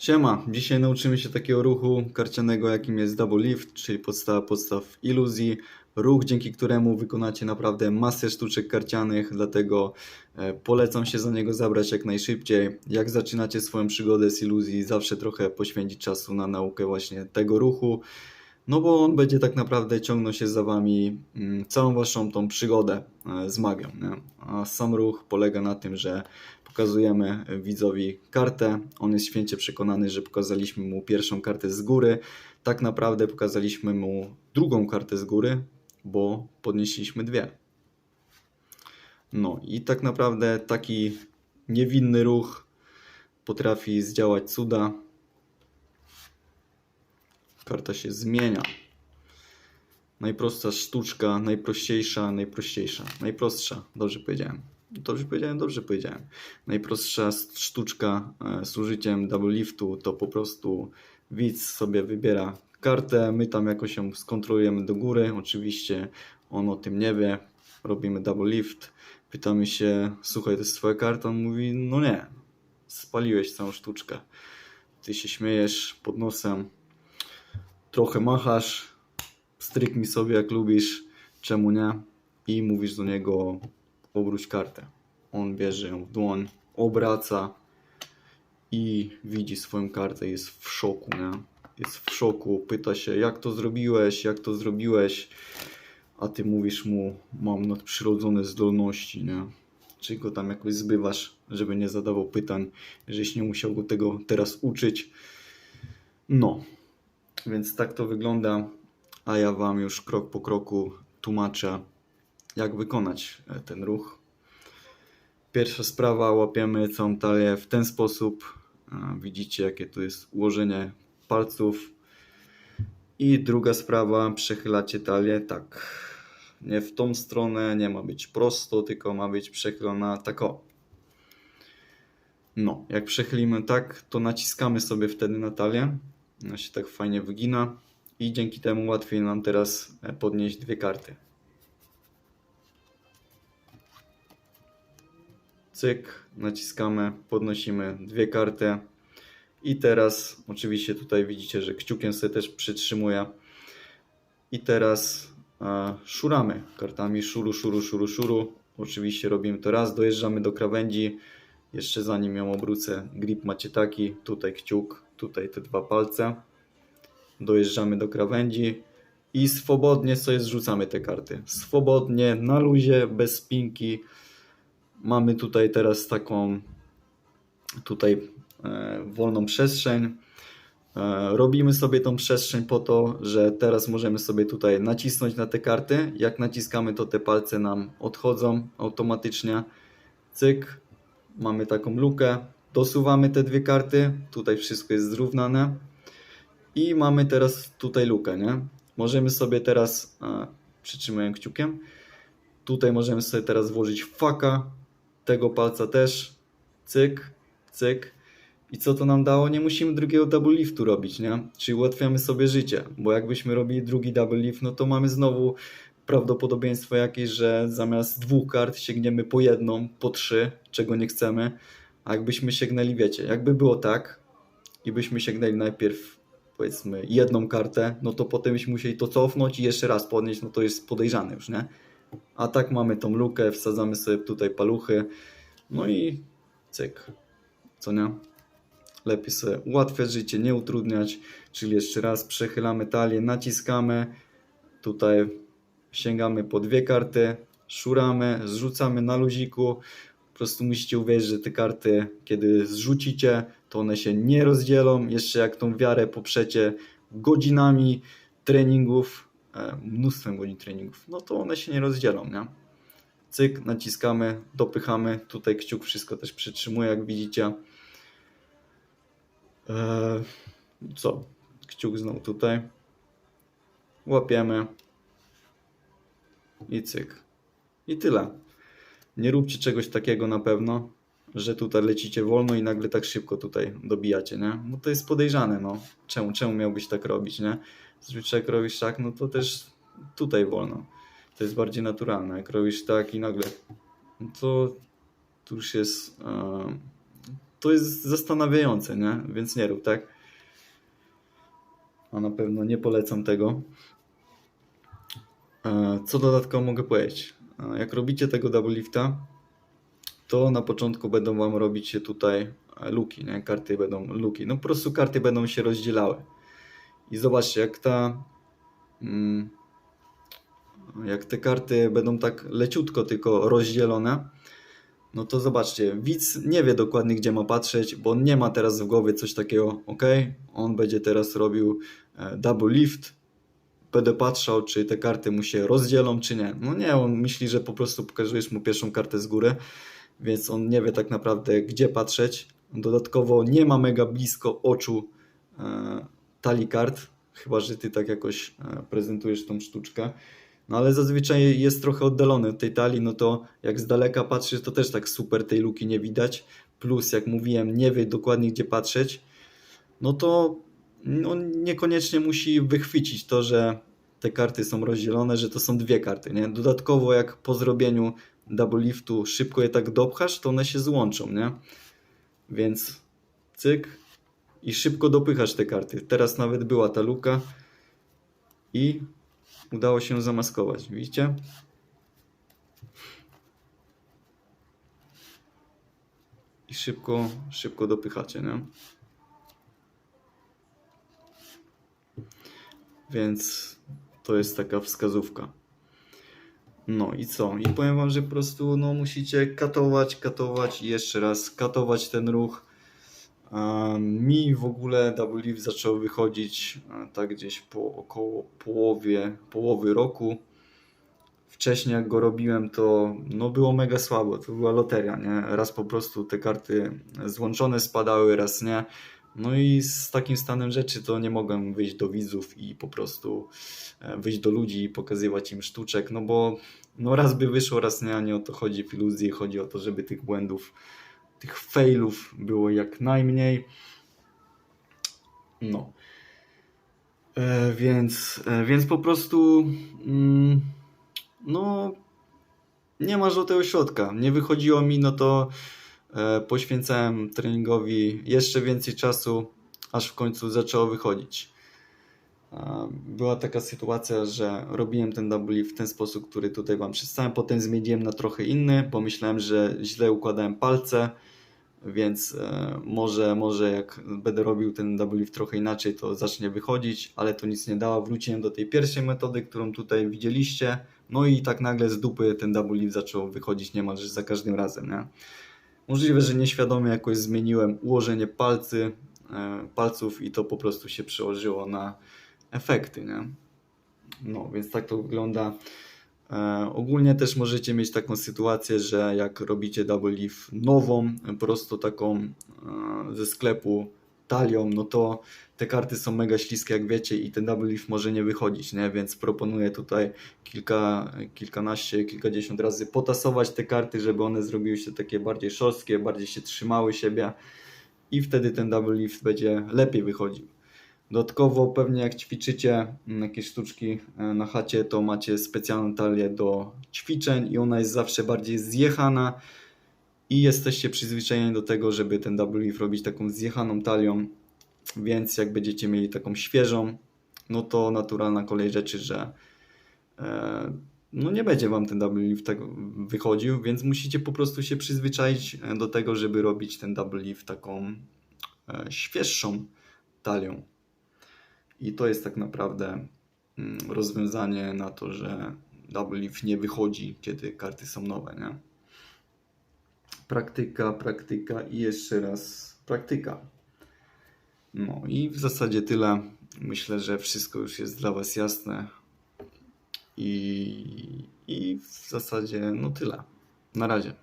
Siema, dzisiaj nauczymy się takiego ruchu karcianego, jakim jest double lift, czyli podstawa podstaw iluzji. Ruch, dzięki któremu wykonacie naprawdę masę sztuczek karcianych, dlatego e, polecam się za niego zabrać jak najszybciej. Jak zaczynacie swoją przygodę z iluzji, zawsze trochę poświęcić czasu na naukę właśnie tego ruchu, no bo on będzie tak naprawdę ciągnął się za wami mm, całą waszą tą przygodę e, z magią. Nie? A sam ruch polega na tym, że pokazujemy widzowi kartę. On jest święcie przekonany, że pokazaliśmy mu pierwszą kartę z góry. Tak naprawdę pokazaliśmy mu drugą kartę z góry, bo podnieśliśmy dwie. No i tak naprawdę taki niewinny ruch potrafi zdziałać cuda. Karta się zmienia. Najprostsza sztuczka, najprościejsza, najprościejsza, najprostsza. Dobrze powiedziałem. Dobrze powiedziałem, dobrze powiedziałem. Najprostsza sztuczka e, z użyciem double liftu to po prostu widz sobie wybiera kartę, my tam jakoś ją skontrolujemy do góry. Oczywiście on o tym nie wie. Robimy double lift. Pytamy się, słuchaj, to jest twoja karta? On mówi, no nie, spaliłeś całą sztuczkę. Ty się śmiejesz pod nosem, trochę machasz, stryknij sobie jak lubisz, czemu nie? I mówisz do niego, obróć kartę. On bierze ją w dłoń, obraca i widzi swoją kartę, jest w szoku, nie? Jest w szoku, pyta się, jak to zrobiłeś, jak to zrobiłeś, a ty mówisz mu, mam nadprzyrodzone zdolności, nie? Czy go tam jakoś zbywasz, żeby nie zadawał pytań, żeś nie musiał go tego teraz uczyć. No, więc tak to wygląda, a ja Wam już krok po kroku tłumaczę, jak wykonać e, ten ruch. Pierwsza sprawa, łapiemy całą talię w ten sposób. E, Widzicie, jakie tu jest ułożenie palców. I druga sprawa, przechylacie talię tak. Nie w tą stronę, nie ma być prosto, tylko ma być przechylona tak o. No, jak przechylimy tak, to naciskamy sobie wtedy na talię. Ona się tak fajnie wygina i dzięki temu łatwiej nam teraz e, podnieść dwie karty. Cyk, naciskamy, podnosimy dwie karty. I teraz, oczywiście tutaj widzicie, że kciukiem sobie też przytrzymuję. I teraz e, szuramy kartami szuru, szuru, szuru, szuru. Oczywiście robimy to raz, dojeżdżamy do krawędzi. Jeszcze zanim ją obrócę, grip macie taki, tutaj kciuk, tutaj te dwa palce. Dojeżdżamy do krawędzi i swobodnie sobie zrzucamy te karty. Swobodnie, na luzie, bez spinki. Mamy tutaj teraz taką tutaj e, wolną przestrzeń. E, robimy sobie tą przestrzeń po to, że teraz możemy sobie tutaj nacisnąć na te karty. Jak naciskamy, to te palce nam odchodzą automatycznie. Cyk, mamy taką lukę. Dosuwamy te dwie karty. Tutaj wszystko jest zrównane. I mamy teraz tutaj lukę, nie? Możemy sobie teraz, e, przytrzymuję kciukiem, tutaj możemy sobie teraz włożyć faka, tego palca też, cyk, cyk. I co to nam dało? Nie musimy drugiego double liftu robić, nie? Czyli ułatwiamy sobie życie, bo jakbyśmy robili drugi double lift, no to mamy znowu prawdopodobieństwo jakieś, że zamiast dwóch kart sięgniemy po jedną, po trzy, czego nie chcemy. A jakbyśmy sięgnęli, wiecie, jakby było tak i byśmy sięgnęli najpierw powiedzmy jedną kartę, no to potem byśmy musieli to cofnąć i jeszcze raz podnieść, no to jest podejrzane już, nie? A tak mamy tą lukę, wsadzamy sobie tutaj paluchy, no i cyk, co nie? Lepiej sobie ułatwiać życie, nie utrudniać, czyli jeszcze raz przechylamy talię, naciskamy, tutaj sięgamy po dwie karty, szuramy, zrzucamy na luziku, po prostu musicie uwierzyć, że te karty, kiedy zrzucicie, to one się nie rozdzielą. Jeszcze jak tą wiarę poprzecie godzinami treningów, mnóstwem godzin treningów, no to one się nie rozdzielą, nie? Cyk, naciskamy, dopychamy. Tutaj kciuk wszystko też przytrzymuje, jak widzicie. E, co? Kciuk znowu tutaj. Łapiemy. I cyk. I tyle. Nie róbcie czegoś takiego na pewno, że tutaj lecicie wolno i nagle tak szybko tutaj dobijacie, nie? No to jest podejrzane, no. Czemu, czemu miałbyś tak robić, nie? Zazwyczaj jak robisz tak, no to też tutaj wolno. To jest bardziej naturalne. Jak robisz tak i nagle, no to tu już jest, e, to jest zastanawiające, nie? Więc nie rób, tak? A na pewno nie polecam tego. E, Co dodatkowo mogę powiedzieć? E, Jak robicie tego double lifta, to na początku będą wam robić się tutaj luki, nie? Karty będą luki. No po prostu karty będą się rozdzielały. I zobaczcie, jak ta. mm, Jak te karty będą tak leciutko tylko rozdzielone, no to zobaczcie, widz nie wie dokładnie gdzie ma patrzeć, bo nie ma teraz w głowie coś takiego, ok, on będzie teraz robił e, double lift, będę patrzał, czy te karty mu się rozdzielą, czy nie. No nie, on myśli, że po prostu pokazujesz mu pierwszą kartę z góry, więc on nie wie tak naprawdę gdzie patrzeć. Dodatkowo nie ma mega blisko oczu e, talii kart, chyba że ty tak jakoś e, prezentujesz tą sztuczkę. No ale zazwyczaj jest trochę oddalony od tej talii, no to jak z daleka patrzysz, to też tak super tej luki nie widać. Plus, jak mówiłem, nie wie dokładnie gdzie patrzeć, no to no, niekoniecznie musi wychwycić to, że te karty są rozdzielone, że to są dwie karty. Nie? Dodatkowo, jak po zrobieniu double liftu szybko je tak dopchasz, to one się złączą, nie? Więc cyk i szybko dopychasz te karty. Teraz nawet była ta luka i udało się zamaskować. Widzicie? I szybko, szybko dopychacie, nie? Więc to jest taka wskazówka. No i co? I powiem wam, że po prostu no, musicie katować, katować i jeszcze raz katować ten ruch. Mi w ogóle Double Lift zaczął wychodzić a, tak gdzieś po około połowie, połowy roku. Wcześniej jak go robiłem to no było mega słabo, to była loteria, nie? Raz po prostu te karty złączone spadały, raz nie. No i z takim stanem rzeczy to nie mogłem wyjść do widzów i po prostu e, wyjść do ludzi i pokazywać im sztuczek, no bo no raz by wyszło, raz nie, a nie o to chodzi w iluzji, chodzi o to, żeby tych błędów, tych failów było jak najmniej. No. E, więc, e, więc po prostu mm, no nie ma żółtego środka. Nie wychodziło mi, no to e, poświęcałem treningowi jeszcze więcej czasu, aż w końcu zaczęło wychodzić. Była taka sytuacja, że robiłem ten double w ten sposób, który tutaj Wam przedstawiam. Potem zmieniłem na trochę inny, bo myślałem, że źle układałem palce, więc e, może, może jak będę robił ten double trochę inaczej, to zacznie wychodzić, ale to nic nie dało. Wróciłem do tej pierwszej metody, którą tutaj widzieliście. No i tak nagle z dupy ten double zaczął wychodzić niemalże za każdym razem. Nie? Możliwe, że nieświadomie jakoś zmieniłem ułożenie palcy, e, palców i to po prostu się przełożyło na efekty. Nie? No, więc tak to wygląda. E, ogólnie też możecie mieć taką sytuację, że jak robicie double lift nową, prosto taką e, ze sklepu talią, no to te karty są mega śliskie, jak wiecie, i ten double lift może nie wychodzić, nie? Więc proponuję tutaj kilka, kilkanaście, kilkadziesiąt razy potasować te karty, żeby one zrobiły się takie bardziej szorstkie, bardziej się trzymały siebie i wtedy ten double lift będzie lepiej wychodził. Dodatkowo pewnie jak ćwiczycie mm, jakieś sztuczki e, na chacie, to macie specjalną talię do ćwiczeń i ona jest zawsze bardziej zjechana i jesteście przyzwyczajeni do tego, żeby ten double lift robić taką zjechaną talią, więc jak będziecie mieli taką świeżą, no to naturalna kolej rzeczy, że e, no nie będzie wam ten double lift tak wychodził, więc musicie po prostu się przyzwyczaić e, do tego, żeby robić ten double lift taką świeższą talią. I to jest tak naprawdę mm, rozwiązanie na to, że double lift nie wychodzi, kiedy karty są nowe, nie? Praktyka, praktyka i jeszcze raz praktyka. No i w zasadzie tyle. Myślę, że wszystko już jest dla Was jasne. I, i w zasadzie no tyle. Na razie.